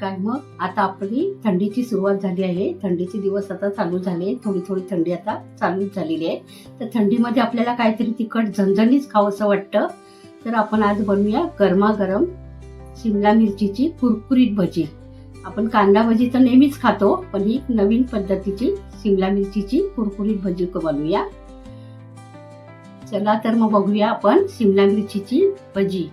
काय मग आता आपली थंडीची सुरुवात झाली आहे. थंडीचे दिवस आता चालू झाले. थोडी थोडी थंडी आता चालूच झालेली आहे. तर थंडीमध्ये आपल्याला काहीतरी तिखट झणझणीच खावंसं वाटतं. तर आपण आज बनवूया गरमागरम शिमला मिरचीची कुरकुरीत भजी. आपण कांदा भजी तर नेहमीच खातो पण ही नवीन पद्धतीची शिमला मिरचीची कुरकुरीत भजी बनवूया. चला तर मग बघूया आपण शिमला मिरचीची भजी.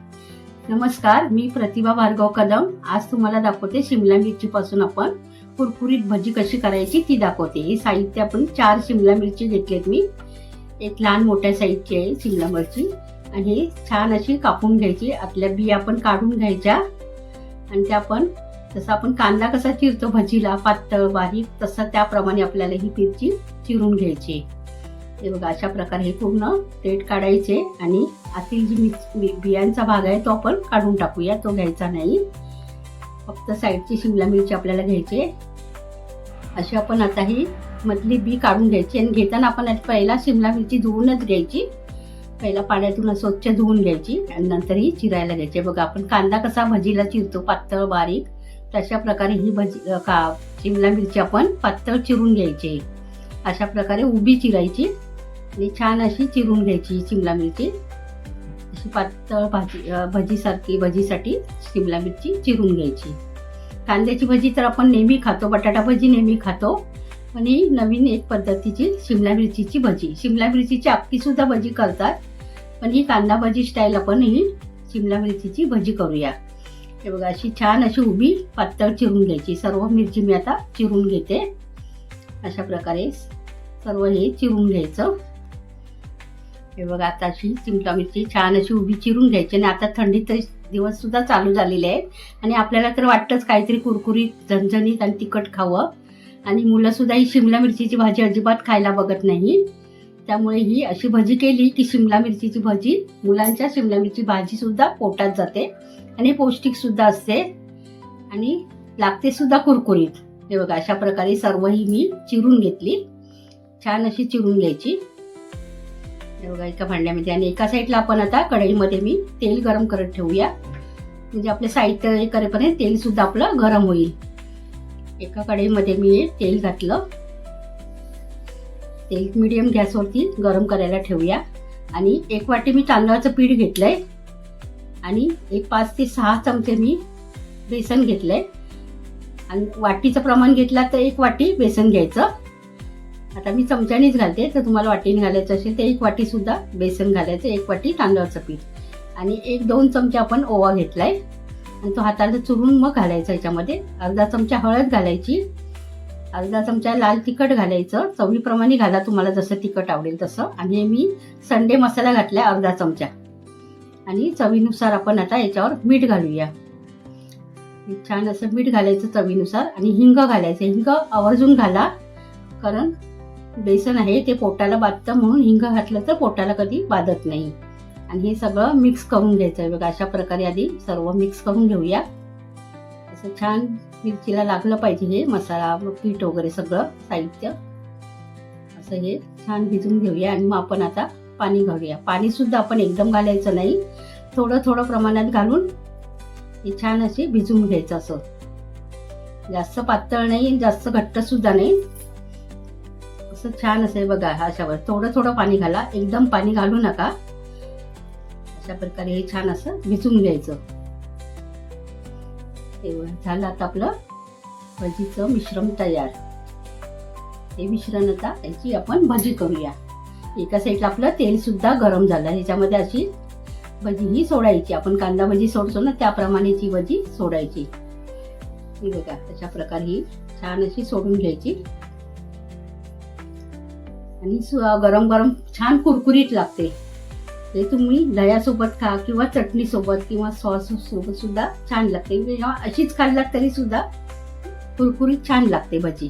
नमस्कार मी प्रतिभा भार्गव कदम. आज तुम्हाला दाखवते शिमला मिरची पासून आपण कुरकुरीत भजी कशी करायची ती दाखवते. हे साहित्य आपण चार शिमला मिरची घेतलेत मी. एक लहान मोठ्या साईजची आहे शिमला मिरची. आणि हे छान अशी कापून घ्यायची. आतल्या बिया आपण काढून घ्यायच्या. आणि त्या आपण जसं आपण कांदा कसा चिरतो भजीला पातळ बारीक तसं त्याप्रमाणे आपल्याला ही मिरची चिरून घ्यायची. हे बघा अशा प्रकारे हे पूर्ण डेट काढायचे आणि आतील जी मिक्स मि- बियांचा भाग आहे तो आपण काढून टाकूया तो घ्यायचा नाही. फक्त साईडची शिमला मिरची आपल्याला घ्यायची अशी आपण आता ही मधली बी काढून घ्यायची आणि घेताना आपण पहिला शिमला मिरची धुवूनच घ्यायची. पहिला पाण्यातून स्वच्छ धुवून घ्यायची आणि नंतर ही चिरायला घ्यायची. बघा आपण कांदा कसा भजीला चिरतो पातळ बारीक तशा प्रकारे ही भजी का शिमला मिरची आपण पातळ चिरून घ्यायची. अशा प्रकारे उभी चिरायची. आणि छान अशी चिरून घ्यायची शिमला मिरची. अशी पातळ भाजी भजीसारखी भजीसाठी शिमला मिरची चिरून घ्यायची. कांद्याची भजी तर आपण नेहमी खातो बटाटा भजी नेहमी खातो. पण ही नवीन एक पद्धतीची शिमला मिरचीची भजी. शिमला मिरचीची अख्खी भजी करतात पण ही कांदा भजी स्टाईल आपण ही शिमला मिरचीची भजी करूया. हे बघा अशी छान अशी उभी पातळ चिरून घ्यायची. सर्व मिरची मी आता चिरून घेते. अशा प्रकारे सर्व हे चिरून घ्यायचं. हे बघा आता अशी चिमटा मिरची छान अशी उभी चिरून घ्यायची आणि आता थंडीत दिवस सुद्धा चालू झालेले आहेत. आणि आपल्याला तर वाटतंच काहीतरी कुरकुरीत झणझणीत आणि तिखट खावं. आणि मुलंसुद्धा ही शिमला मिरचीची भाजी अजिबात खायला बघत नाही. त्यामुळे ही अशी भजी केली की शिमला मिरचीची भजी मुलांच्या शिमला मिरची भाजी सुद्धा पोटात जाते. आणि पौष्टिक सुद्धा असते. आणि लागते सुद्धा कुरकुरीत. हे बघा अशा प्रकारे सर्व ही मी चिरून घेतली. छान अशी चिरून घ्यायची. हे बघा एका भांड्यामध्ये. आणि एका साईडला आपण आता कढईमध्ये मी तेल गरम करत ठेवूया. म्हणजे आपले साहित्य हे करेपर्यंत तेल सुद्धा आपलं गरम होईल. एका कढईमध्ये मी हे तेल घातलं. तेल मिडियम गॅसवरती गरम करायला ठेवूया. आणि एक वाटी मी तांदळाचं पीठ घेतलंय. आणि एक पाच ते सहा चमचे मी बेसन घेतलंय. आणि वाटीचं प्रमाण घेतला तर एक वाटी बेसन घ्यायचं. आता मी चमच्यानीच घालते तर तुम्हाला वाटीने घालायचं असेल तर एक वाटी सुद्धा बेसन घालायचं एक वाटी तांदळाचं पीठ. आणि एक दोन चमचे आपण ओवा घेतलाय. आणि तो हाताला चुरून मग घालायचा याच्यामध्ये. अर्धा चमचा हळद घालायची. अर्धा चमचा लाल तिखट घालायचं. चवीप्रमाणे घाला तुम्हाला जसं तिखट आवडेल तसं. आणि मी संडे मसाला घातलाय अर्धा चमचा. आणि चवीनुसार आपण आता याच्यावर मीठ घालूया. छान असं मीठ घालायचं चवीनुसार. आणि हिंग घालायचं. हिंग आवर्जून घाला. कारण बेसन आहे ते पोटाला बाधतं म्हणून हिंग घातलं तर पोटाला कधी बाधत नाही. आणि हे सगळं मिक्स करून घ्यायचं आहे बघा अशा प्रकारे आधी सर्व मिक्स करून घेऊया. असं छान मिरचीला लागलं पाहिजे हे मसाला पीठ वगैरे सगळं साहित्य. असं हे छान भिजून घेऊया आणि मग आपण आता पाणी घालूया. पाणीसुद्धा आपण एकदम घालायचं नाही. थोडं थोडं प्रमाणात घालून हे छान असे भिजून घ्यायचं असं. जास्त पातळ नाही जास्त घट्ट सुद्धा नाही. असं छान असं बघा अशावर थोडं थोडं पाणी घाला. एकदम पाणी घालू नका. अशा प्रकारे हे छान असं भिजून घ्यायचं. हे झालं आता आपलं भजीचं मिश्रण तयार. हे मिश्रण आता याची आपण भजी करूया. एका साईडला आपलं तेल सुद्धा गरम झालं. ह्याच्यामध्ये अशी भजी ही सोडायची. आपण कांदा भजी सोडतो ना त्याप्रमाणेची भजी सोडायची. बघा अशा प्रकारे ही छान अशी सोडून घ्यायची. आणि सु- गरम गरम छान कुरकुरीत लागते. ते तुम्ही दह्यासोबत खा किंवा चटणीसोबत किंवा सॉस सोबत सुद्धा छान लागते. म्हणजे जेव्हा अशीच खाल्लात तरी सुद्धा कुरकुरीत छान लागते भजी.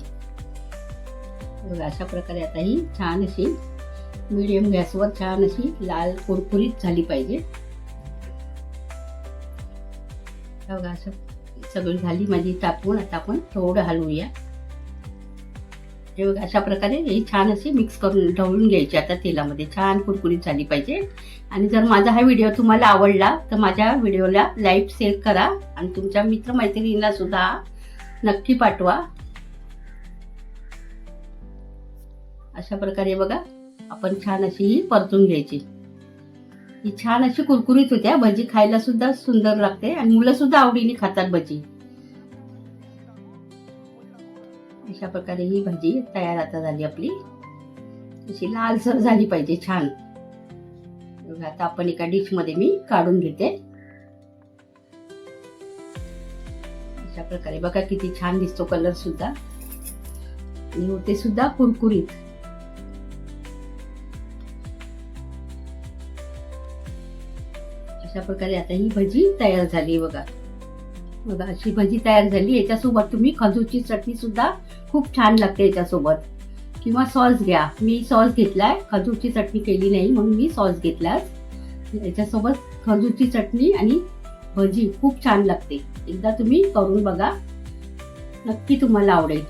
बघा अशा प्रकारे आता ही छान अशी मिडियम गॅसवर छान अशी लाल कुरकुरीत झाली पाहिजे. बघा असं सगळी झाली माझी टाकून आता आपण थोडं हलवूया. हे बघा अशा प्रकारे ही छान अशी मिक्स करून ढवळून घ्यायची. आता तेलामध्ये छान कुरकुरीत झाली पाहिजे. आणि जर माझा हा व्हिडिओ तुम्हाला आवडला तर माझ्या व्हिडिओला लाईक शेअर करा. आणि तुमच्या मित्रमैत्रिणींना सुद्धा नक्की पाठवा. अशा प्रकारे बघा आपण छान अशी ही परतून घ्यायची. ही छान अशी कुरकुरीत होत्या. भजी खायला सुद्धा सुंदर लागते. आणि मुलं सुद्धा आवडीने खातात भजी. अशा प्रकारे ही भाजी तयार आता झाली आपली. अशी लालसर झाली पाहिजे छान. बघा, आता आपण एका डिशमध्ये मी काढून घेते. अशा प्रकारे. बघा किती छान दिसतो कलर सुद्धा. आणि होते सुद्धा कुरकुरीत. अशा प्रकारे आता ही भजी तयार झाली बघा. बघा अशी भजी तयार झाली. याच्यासोबत तुम्ही खजूरची चटणी सुद्धा खूप छान लागते याच्यासोबत. किंवा सॉस घ्या. मी सॉस घेतलाय. खजूरची चटणी केली नाही म्हणून मी सॉस घेतला याच्यासोबत खजूरची चटणी आणि भजी खूप छान लागते. एकदा तुम्ही करून बघा. नक्की तुम्हाला आवडेल.